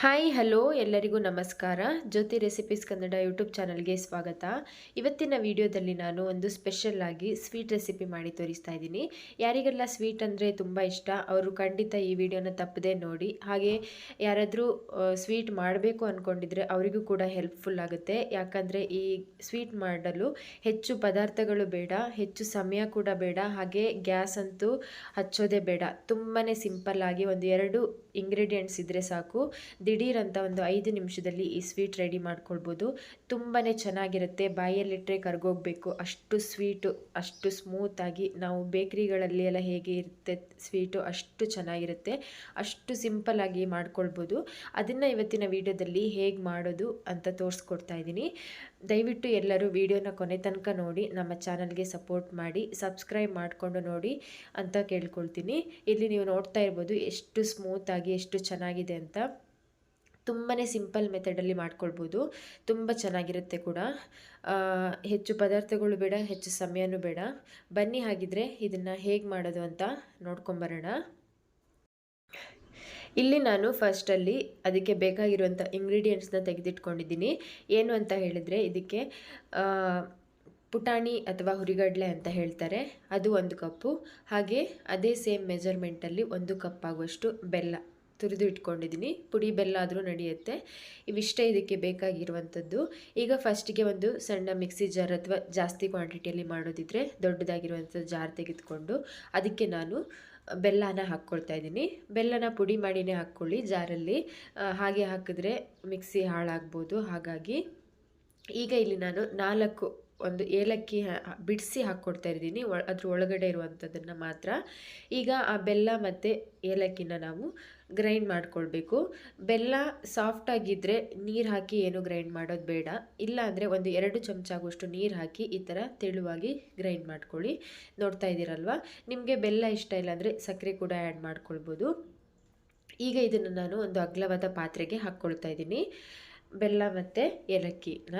Hi hello ಎಲ್ಲರಿಗೂ ನಮಸ್ಕಾರ. ಜ್ಯೋತಿ recipes Kannada YouTube ಚಾನಲ್ಗೆ ಸ್ವಾಗತ. ಇವತ್ತಿನ ವಿಡಿಯೋದಲ್ಲಿ ನಾನು ಒಂದು ಸ್ಪೆಷಲ್ ಆಗಿ ಸ್ವೀಟ್ ರೆಸಿಪಿ ಮಾಡಿ ತೋರಿಸ್ತಾ ಇದ್ದೀನಿ. ಯಾರಿಗೆಲ್ಲ ಸ್ವೀಟ್ ಅಂದರೆ ತುಂಬ ಇಷ್ಟ, ಅವರು ಖಂಡಿತ ಈ ವಿಡಿಯೋನ ತಪ್ಪದೆ ನೋಡಿ. ಹಾಗೆ ಯಾರಾದರೂ ಸ್ವೀಟ್ ಮಾಡಬೇಕು ಅಂದ್ಕೊಂಡಿದ್ರೆ ಅವರಿಗೂ ಕೂಡ ಹೆಲ್ಪ್ಫುಲ್ ಆಗುತ್ತೆ. ಯಾಕಂದರೆ ಈ ಸ್ವೀಟ್ ಮಾಡಲು ಹೆಚ್ಚು ಪದಾರ್ಥಗಳು ಬೇಡ, ಹೆಚ್ಚು ಸಮಯ ಕೂಡ ಬೇಡ. ಹಾಗೆ ಗ್ಯಾಸ್ ಅಂತೂ ಹಚ್ಚೋದೇ ಬೇಡ. ತುಂಬಾ ಸಿಂಪಲ್ ಆಗಿ ಒಂದು ಎರಡು ಇಂಗ್ರೀಡಿಯೆಂಟ್ಸ್ ಇದ್ದರೆ ಸಾಕು. ದಿಢೀರ್ ಅಂತ ಒಂದು ಐದು ನಿಮಿಷದಲ್ಲಿ ಈ ಸ್ವೀಟ್ ರೆಡಿ ಮಾಡ್ಕೊಳ್ಬೋದು. ತುಂಬಾ ಚೆನ್ನಾಗಿರುತ್ತೆ. ಬಾಯಲ್ಲಿಟ್ಟರೆ ಕರ್ಗೋಗ್ಬೇಕು. ಅಷ್ಟು ಸ್ವೀಟು, ಅಷ್ಟು ಸ್ಮೂತಾಗಿ ನಾವು ಬೇಕ್ರಿಗಳಲ್ಲಿ ಎಲ್ಲ ಹೇಗೆ ಇರುತ್ತೆ ಸ್ವೀಟು ಅಷ್ಟು ಚೆನ್ನಾಗಿರುತ್ತೆ. ಅಷ್ಟು ಸಿಂಪಲ್ಲಾಗಿ ಮಾಡ್ಕೊಳ್ಬೋದು. ಅದನ್ನು ಇವತ್ತಿನ ವಿಡಿಯೋದಲ್ಲಿ ಹೇಗೆ ಮಾಡೋದು ಅಂತ ತೋರಿಸ್ಕೊಡ್ತಾ ಇದ್ದೀನಿ. ದಯವಿಟ್ಟು ಎಲ್ಲರೂ ವೀಡಿಯೋನ ಕೊನೆ ತನಕ ನೋಡಿ, ನಮ್ಮ ಚಾನಲ್ಗೆ ಸಪೋರ್ಟ್ ಮಾಡಿ, ಸಬ್ಸ್ಕ್ರೈಬ್ ಮಾಡಿಕೊಂಡು ನೋಡಿ ಅಂತ ಕೇಳ್ಕೊಳ್ತೀನಿ. ಇಲ್ಲಿ ನೀವು ನೋಡ್ತಾ ಇರ್ಬೋದು ಎಷ್ಟು ಸ್ಮೂತಾಗಿ ಎಷ್ಟು ಚೆನ್ನಾಗಿದೆ ಅಂತ. ತುಂಬಾ ಸಿಂಪಲ್ ಮೆಥಡಲ್ಲಿ ಮಾಡ್ಕೊಳ್ಬೋದು. ತುಂಬ ಚೆನ್ನಾಗಿರುತ್ತೆ ಕೂಡ. ಹೆಚ್ಚು ಪದಾರ್ಥಗಳು ಬೇಡ, ಹೆಚ್ಚು ಸಮಯನೂ ಬೇಡ. ಬನ್ನಿ ಹಾಗಿದ್ರೆ ಇದನ್ನು ಹೇಗೆ ಮಾಡೋದು ಅಂತ ನೋಡ್ಕೊಂಬರೋಣ. ಇಲ್ಲಿ ನಾನು ಫಸ್ಟಲ್ಲಿ ಅದಕ್ಕೆ ಬೇಕಾಗಿರುವಂಥ ಇಂಗ್ರೀಡಿಯೆಂಟ್ಸ್ನ ತೆಗೆದಿಟ್ಕೊಂಡಿದ್ದೀನಿ. ಏನು ಅಂತ ಹೇಳಿದರೆ ಇದಕ್ಕೆ ಪುಟಾಣಿ ಅಥವಾ ಹುರಿಗಡಲೆ ಅಂತ ಹೇಳ್ತಾರೆ. ಅದು ಒಂದು ಕಪ್ಪು. ಹಾಗೆ ಅದೇ ಸೇಮ್ ಮೆಜರ್ಮೆಂಟಲ್ಲಿ ಒಂದು ಕಪ್ ಆಗುವಷ್ಟು ಬೆಲ್ಲ. ತುರಿದು ಇಟ್ಕೊಂಡಿದ್ದೀನಿ. ಪುಡಿ ಬೆಲ್ಲ ಆದರೂ ನಡೆಯುತ್ತೆ. ಇವಿಷ್ಟೇ ಇದಕ್ಕೆ ಬೇಕಾಗಿರುವಂಥದ್ದು. ಈಗ ಫಸ್ಟಿಗೆ ಒಂದು ಸಣ್ಣ ಮಿಕ್ಸಿ ಜಾರ್ ಅಥವಾ ಜಾಸ್ತಿ ಕ್ವಾಂಟಿಟಿಯಲ್ಲಿ ಮಾಡೋದಿದ್ರೆ ದೊಡ್ಡದಾಗಿರುವಂಥ ಜಾರ್ ತೆಗೆದುಕೊಂಡು ಅದಕ್ಕೆ ನಾನು ಬೆಲ್ಲನ ಹಾಕ್ಕೊಳ್ತಾ ಇದ್ದೀನಿ. ಬೆಲ್ಲನ ಪುಡಿ ಮಾಡಿನೇ ಹಾಕ್ಕೊಳ್ಳಿ. ಜಾರಲ್ಲಿ ಹಾಗೆ ಹಾಕಿದ್ರೆ ಮಿಕ್ಸಿ ಹಾಳಾಗ್ಬೋದು. ಹಾಗಾಗಿ ಈಗ ಇಲ್ಲಿ ನಾನು ನಾಲ್ಕು, ಒಂದು ಏಲಕ್ಕಿ ಬಿಡಿಸಿ ಹಾಕ್ಕೊಡ್ತಾ ಇದ್ದೀನಿ. ಅದ್ರ ಒಳಗಡೆ ಇರುವಂಥದ್ದನ್ನು ಮಾತ್ರ. ಈಗ ಆ ಬೆಲ್ಲ ಮತ್ತು ಏಲಕ್ಕಿನ ನಾವು ಗ್ರೈಂಡ್ ಮಾಡ್ಕೊಳ್ಬೇಕು. ಬೆಲ್ಲ ಸಾಫ್ಟಾಗಿದ್ದರೆ ನೀರು ಹಾಕಿ ಏನು ಗ್ರೈಂಡ್ ಮಾಡೋದು ಬೇಡ. ಇಲ್ಲ ಅಂದರೆ ಒಂದು ಎರಡು ಚಮಚ ಆಗುವಷ್ಟು ನೀರು ಹಾಕಿ ಈ ಥರ ತೆಳುವಾಗಿ ಗ್ರೈಂಡ್ ಮಾಡ್ಕೊಳ್ಳಿ. ನೋಡ್ತಾ ಇದ್ದೀರಲ್ವ? ನಿಮಗೆ ಬೆಲ್ಲ ಇಷ್ಟ ಇಲ್ಲ ಅಂದರೆ ಸಕ್ಕರೆ ಕೂಡ ಆ್ಯಡ್ ಮಾಡ್ಕೊಳ್ಬೋದು. ಈಗ ಇದನ್ನು ನಾನು ಒಂದು ಅಗ್ಲವಾದ ಪಾತ್ರೆಗೆ ಹಾಕ್ಕೊಳ್ತಾ ಇದ್ದೀನಿ. ಬೆಲ್ಲ ಮತ್ತು ಏಲಕ್ಕಿನ.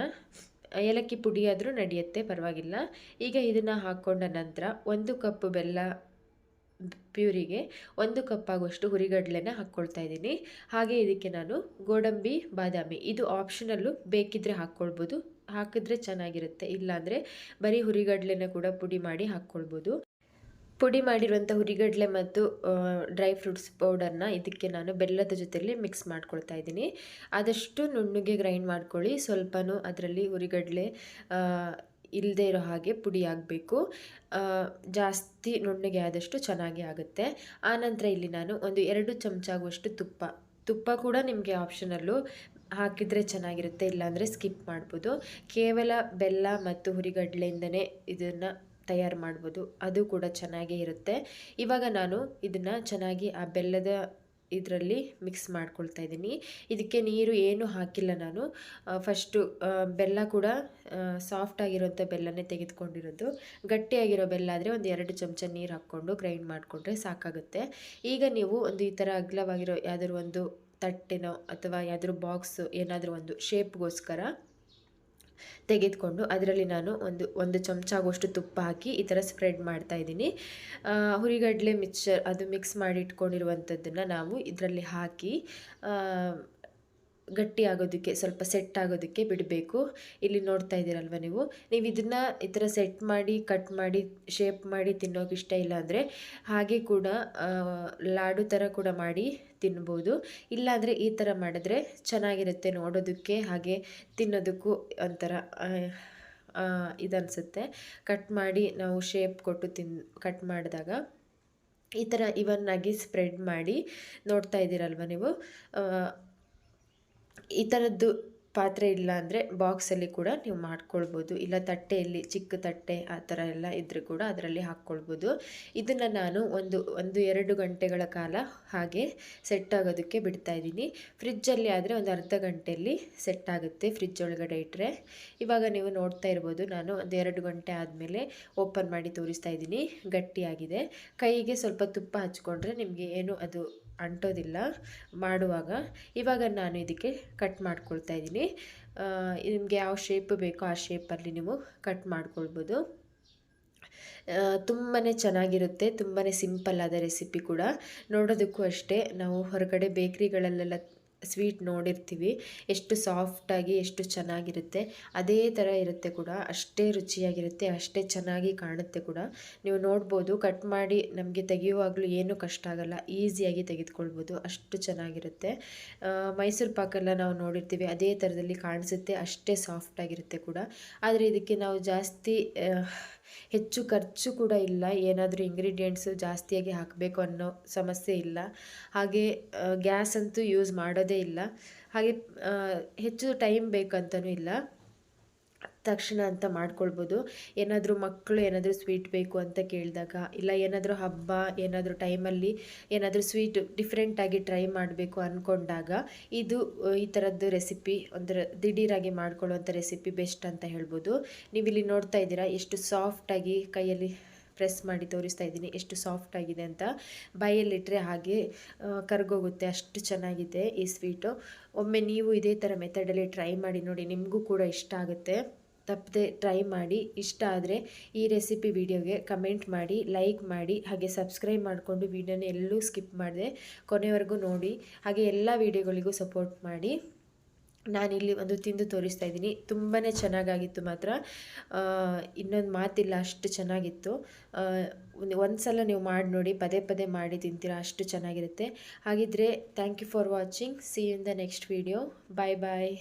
ಏಲಕ್ಕಿ ಪುಡಿಯಾದರೂ ನಡೆಯುತ್ತೆ, ಪರವಾಗಿಲ್ಲ. ಈಗ ಇದನ್ನು ಹಾಕ್ಕೊಂಡ ನಂತರ ಒಂದು ಕಪ್ ಬೆಲ್ಲ ಪ್ಯೂರಿಗೆ ಒಂದು ಕಪ್ ಆಗುವಷ್ಟು ಹುರಿಗಡಲೆನ ಹಾಕ್ಕೊಳ್ತಾ ಇದ್ದೀನಿ. ಹಾಗೆ ಇದಕ್ಕೆ ನಾನು ಗೋಡಂಬಿ, ಬಾದಾಮಿ ಇದು ಆಪ್ಷನಲ್ಲು ಬೇಕಿದ್ದರೆ ಹಾಕ್ಕೊಳ್ಬೋದು. ಹಾಕಿದ್ರೆ ಚೆನ್ನಾಗಿರುತ್ತೆ. ಇಲ್ಲಾಂದರೆ ಬರೀ ಹುರಿಗಡಲೆನ ಕೂಡ ಪುಡಿ ಮಾಡಿ ಹಾಕ್ಕೊಳ್ಬೋದು. ಪುಡಿ ಮಾಡಿರುವಂಥ ಹುರಿಗಡಲೆ ಮತ್ತು ಡ್ರೈ ಫ್ರೂಟ್ಸ್ ಪೌಡರ್ನ ಇದಕ್ಕೆ ನಾನು ಬೆಲ್ಲದ ಜೊತೆಯಲ್ಲಿ ಮಿಕ್ಸ್ ಮಾಡ್ಕೊಳ್ತಾ ಇದ್ದೀನಿ. ಆದಷ್ಟು ನುಣ್ಣಗೆ ಗ್ರೈಂಡ್ ಮಾಡ್ಕೊಳ್ಳಿ. ಸ್ವಲ್ಪನೂ ಅದರಲ್ಲಿ ಹುರಿಗಡಲೆ ಇಲ್ಲದೆ ಇರೋ ಹಾಗೆ ಪುಡಿ ಆಗಬೇಕು ಜಾಸ್ತಿ ನುಣ್ಣಗೆ ಆದಷ್ಟು ಚೆನ್ನಾಗಿ ಆಗುತ್ತೆ. ಆನಂತರ ಇಲ್ಲಿ ನಾನು ಒಂದು ಎರಡು ಚಮಚ ಆಗುವಷ್ಟು ತುಪ್ಪ. ತುಪ್ಪ ಕೂಡ ನಿಮಗೆ ಆಪ್ಷನಲ್ಲು ಹಾಕಿದರೆ ಚೆನ್ನಾಗಿರುತ್ತೆ, ಇಲ್ಲಾಂದರೆ ಸ್ಕಿಪ್ ಮಾಡ್ಬೋದು. ಕೇವಲ ಬೆಲ್ಲ ಮತ್ತು ಹುರಿಗಡ್ಲೆಯಿಂದನೇ ಇದನ್ನು ತಯಾರು ಮಾಡ್ಬೋದು. ಅದು ಕೂಡ ಚೆನ್ನಾಗೇ ಇರುತ್ತೆ. ಇವಾಗ ನಾನು ಇದನ್ನು ಚೆನ್ನಾಗಿ ಆ ಬೆಲ್ಲದ ಇದರಲ್ಲಿ ಮಿಕ್ಸ್ ಮಾಡ್ಕೊಳ್ತಾ ಇದ್ದೀನಿ. ಇದಕ್ಕೆ ನೀರು ಏನು ಹಾಕಿಲ್ಲ ನಾನು. ಫಸ್ಟು ಬೆಲ್ಲ ಕೂಡ ಸಾಫ್ಟ್ ಆಗಿರೋಂಥ ಬೆಲ್ಲನೇ ತೆಗೆದುಕೊಂಡಿರೋದು. ಗಟ್ಟಿಯಾಗಿರೋ ಬೆಲ್ಲ ಆದರೆ ಒಂದು ಎರಡು ಚಮಚ ನೀರು ಹಾಕ್ಕೊಂಡು ಗ್ರೈಂಡ್ ಮಾಡಿಕೊಂಡ್ರೆ ಸಾಕಾಗುತ್ತೆ. ಈಗ ನೀವು ಒಂದು ಈ ಥರ ಅಗ್ಲವಾಗಿರೋ ಯಾವುದಾದ್ರು ಒಂದು ತಟ್ಟೆನೋ ಅಥವಾ ಯಾವುದಾದ್ರು ಬಾಕ್ಸು ಏನಾದರೂ ಒಂದು ಶೇಪ್ಗೋಸ್ಕರ ತೆಗೆದುಕೊಂಡು ಅದರಲ್ಲಿ ನಾನು ಒಂದು ಒಂದು ಚಮಚ ಆಗುವಷ್ಟು ತುಪ್ಪ ಹಾಕಿ ಈ ಥರ ಸ್ಪ್ರೆಡ್ ಮಾಡ್ತಾ ಇದ್ದೀನಿ. ಹುರಿಗಡಲೆ ಮಿಕ್ಸ್ಚರ್ ಅದು ಮಿಕ್ಸ್ ಮಾಡಿ ಇಟ್ಕೊಂಡಿರುವಂಥದ್ದನ್ನು ನಾವು ಇದರಲ್ಲಿ ಹಾಕಿ ಗಟ್ಟಿ ಆಗೋದಕ್ಕೆ, ಸ್ವಲ್ಪ ಸೆಟ್ ಆಗೋದಕ್ಕೆ ಬಿಡಬೇಕು. ಇಲ್ಲಿ ನೋಡ್ತಾ ಇದ್ದೀರಲ್ವ ನೀವು? ನೀವು ಇದನ್ನು ಈ ಥರ ಸೆಟ್ ಮಾಡಿ ಕಟ್ ಮಾಡಿ ಶೇಪ್ ಮಾಡಿ ತಿನ್ನೋಕೆ ಇಷ್ಟ ಇಲ್ಲ ಅಂದರೆ ಹಾಗೆ ಕೂಡ ಲಾಡು ಥರ ಕೂಡ ಮಾಡಿ ತಿನ್ಬೋದು. ಇಲ್ಲಾಂದರೆ ಈ ಥರ ಮಾಡಿದ್ರೆ ಚೆನ್ನಾಗಿರುತ್ತೆ ನೋಡೋದಕ್ಕೆ, ಹಾಗೆ ತಿನ್ನೋದಕ್ಕೂ ಒಂಥರ ಇದನ್ಸುತ್ತೆ. ಕಟ್ ಮಾಡಿ ನಾವು ಶೇಪ್ ಕೊಟ್ಟು ತಿನ್ ಕಟ್ ಮಾಡಿದಾಗ ಈ ಥರ ಇವನ್ನಾಗಿ ಸ್ಪ್ರೆಡ್ ಮಾಡಿ ನೋಡ್ತಾ ಇದ್ದೀರಲ್ವ ನೀವು? ಈ ಥರದ್ದು ಪಾತ್ರೆ ಇಲ್ಲ ಅಂದರೆ ಬಾಕ್ಸಲ್ಲಿ ಕೂಡ ನೀವು ಮಾಡ್ಕೊಳ್ಬೋದು. ಇಲ್ಲ ತಟ್ಟೆಯಲ್ಲಿ ಚಿಕ್ಕ ತಟ್ಟೆ ಆ ಥರ ಎಲ್ಲ ಇದ್ದರೆ ಕೂಡ ಅದರಲ್ಲಿ ಹಾಕ್ಕೊಳ್ಬೋದು. ಇದನ್ನು ನಾನು ಒಂದು ಒಂದು ಎರಡು ಗಂಟೆಗಳ ಕಾಲ ಹಾಗೆ ಸೆಟ್ ಆಗೋದಕ್ಕೆ ಬಿಡ್ತಾ ಇದ್ದೀನಿ. ಫ್ರಿಜ್ಜಲ್ಲಿ ಆದರೆ ಒಂದು ಅರ್ಧ ಗಂಟೆಯಲ್ಲಿ ಸೆಟ್ ಆಗುತ್ತೆ ಫ್ರಿಜ್ ಒಳಗಡೆ ಇಟ್ಟರೆ ಇವಾಗ ನೀವು ನೋಡ್ತಾ ಇರ್ಬೋದು, ನಾನು ಒಂದು ಎರಡು ಗಂಟೆ ಆದಮೇಲೆ ಓಪನ್ ಮಾಡಿ ತೋರಿಸ್ತಾ ಇದ್ದೀನಿ. ಗಟ್ಟಿಯಾಗಿದೆ. ಕೈಗೆ ಸ್ವಲ್ಪ ತುಪ್ಪ ಹಚ್ಕೊಂಡ್ರೆ ನಿಮಗೆ ಏನು ಅದು ಅಂಟೋದಿಲ್ಲ, ಮಾಡುವಾಗ. ಇವಾಗ ನಾನು ಇದಕ್ಕೆ ಕಟ್ ಮಾಡ್ಕೊಳ್ತಾ ಇದ್ದೀನಿ. ನಿಮಗೆ ಯಾವ ಶೇಪ್ ಬೇಕೋ ಆ ಶೇಪಲ್ಲಿ ನೀವು ಕಟ್ ಮಾಡ್ಕೊಳ್ಬೋದು. ತುಂಬಾ ಚೆನ್ನಾಗಿರುತ್ತೆ ತುಂಬಾ ಸಿಂಪಲ್ ಆದ ರೆಸಿಪಿ ಕೂಡ. ನೋಡೋದಕ್ಕೂ ಅಷ್ಟೇ, ನಾವು ಹೊರಗಡೆ ಬೇಕ್ರಿಗಳಲ್ಲೆಲ್ಲ ಸ್ವೀಟ್ ನೋಡಿರ್ತೀವಿ. ಎಷ್ಟು ಸಾಫ್ಟಾಗಿ ಎಷ್ಟು ಚೆನ್ನಾಗಿರುತ್ತೆ. ಅದೇ ಥರ ಇರುತ್ತೆ ಕೂಡ. ಅಷ್ಟೇ ರುಚಿಯಾಗಿರುತ್ತೆ, ಅಷ್ಟೇ ಚೆನ್ನಾಗಿ ಕಾಣುತ್ತೆ ಕೂಡ. ನೀವು ನೋಡ್ಬೋದು ಕಟ್ ಮಾಡಿ ನಮಗೆ ತೆಗೆಯುವಾಗಲೂ ಏನೂ ಕಷ್ಟ ಆಗಲ್ಲ. ಈಸಿಯಾಗಿ ತೆಗೆದುಕೊಳ್ಬೋದು. ಅಷ್ಟು ಚೆನ್ನಾಗಿರುತ್ತೆ. ಮೈಸೂರು ಪಾಕೆಲ್ಲ ನಾವು ನೋಡಿರ್ತೀವಿ. ಅದೇ ಥರದಲ್ಲಿ ಕಾಣಿಸುತ್ತೆ. ಅಷ್ಟೇ ಸಾಫ್ಟಾಗಿರುತ್ತೆ ಕೂಡ. ಆದರೆ ಇದಕ್ಕೆ ನಾವು ಜಾಸ್ತಿ ಹೆಚ್ಚು ಖರ್ಚು ಕೂಡ ಇಲ್ಲ. ಏನಾದರೂ ಇಂಗ್ರೀಡಿಯೆಂಟ್ಸು ಜಾಸ್ತಿಯಾಗಿ ಹಾಕಬೇಕು ಅನ್ನೋ ಸಮಸ್ಯೆ ಇಲ್ಲ. ಹಾಗೆ ಗ್ಯಾಸ್ ಅಂತೂ ಯೂಸ್ ಮಾಡೋದೇ ಇಲ್ಲ. ಹಾಗೆ ಹೆಚ್ಚು ಟೈಮ್ ಬೇಕಂತಲೂ ಇಲ್ಲ. ತಕ್ಷಣ ಅಂತ ಮಾಡ್ಕೊಳ್ಬೋದು. ಏನಾದರೂ ಮಕ್ಕಳು ಏನಾದರೂ ಸ್ವೀಟ್ ಬೇಕು ಅಂತ ಕೇಳಿದಾಗ, ಇಲ್ಲ ಏನಾದರೂ ಹಬ್ಬ, ಏನಾದರೂ ಟೈಮಲ್ಲಿ ಏನಾದರೂ ಸ್ವೀಟ್ ಡಿಫ್ರೆಂಟಾಗಿ ಟ್ರೈ ಮಾಡಬೇಕು ಅಂದ್ಕೊಂಡಾಗ ಇದು, ಈ ಥರದ್ದು ರೆಸಿಪಿ ಒಂಥರ ದಿಢೀರಾಗಿ ಮಾಡ್ಕೊಳ್ಳುವಂಥ ರೆಸಿಪಿ ಬೆಸ್ಟ್ ಅಂತ ಹೇಳ್ಬೋದು. ನೀವು ಇಲ್ಲಿ ನೋಡ್ತಾ ಇದ್ದೀರಾ ಎಷ್ಟು ಸಾಫ್ಟಾಗಿ ಕೈಯಲ್ಲಿ ಪ್ರೆಸ್ ಮಾಡಿ ತೋರಿಸ್ತಾ ಇದ್ದೀನಿ, ಎಷ್ಟು ಸಾಫ್ಟ್ ಆಗಿದೆ ಅಂತ. ಬಾಯಲ್ಲಿಟ್ಟರೆ ಹಾಗೆ ಕರ್ಗೋಗುತ್ತೆ, ಅಷ್ಟು ಚೆನ್ನಾಗಿದೆ ಈ ಸ್ವೀಟು. ಒಮ್ಮೆ ನೀವು ಇದೇ ಥರ ಮೆಥಡಲ್ಲಿ ಟ್ರೈ ಮಾಡಿ ನೋಡಿ, ನಿಮಗೂ ಕೂಡ ಇಷ್ಟ ಆಗುತ್ತೆ. ತಪ್ಪದೆ ಟ್ರೈ ಮಾಡಿ, ಇಷ್ಟ ಆದರೆ ಈ ರೆಸಿಪಿ ವಿಡಿಯೋಗೆ ಕಮೆಂಟ್ ಮಾಡಿ ಲೈಕ್ ಮಾಡಿ, ಹಾಗೆ ಸಬ್ಸ್ಕ್ರೈಬ್ ಮಾಡಿಕೊಂಡು ವಿಡಿಯೋನ ಎಲ್ಲೂ ಸ್ಕಿಪ್ ಮಾಡಿದೆ ಕೊನೆವರೆಗೂ ನೋಡಿ, ಹಾಗೆ ಎಲ್ಲ ವಿಡಿಯೋಗಳಿಗೂ ಸಪೋರ್ಟ್ ಮಾಡಿ. ನಾನಿಲ್ಲಿ ಒಂದು ತಿಂದು ತೋರಿಸ್ತಾ ಇದ್ದೀನಿ. ತುಂಬಾ ಚೆನ್ನಾಗಾಗಿತ್ತು ಮಾತ್ರ. ಇನ್ನೊಂದು ಮಾತಿಲ್ಲ, ಅಷ್ಟು ಚೆನ್ನಾಗಿತ್ತು. ಒಂದು ಸಲ ನೀವು ಮಾಡಿ ನೋಡಿ, ಪದೇ ಪದೇ ಮಾಡಿ ತಿಂತೀರಾ, ಅಷ್ಟು ಚೆನ್ನಾಗಿರುತ್ತೆ. ಹಾಗಿದ್ರೆ thank you for watching see in the next video bye bye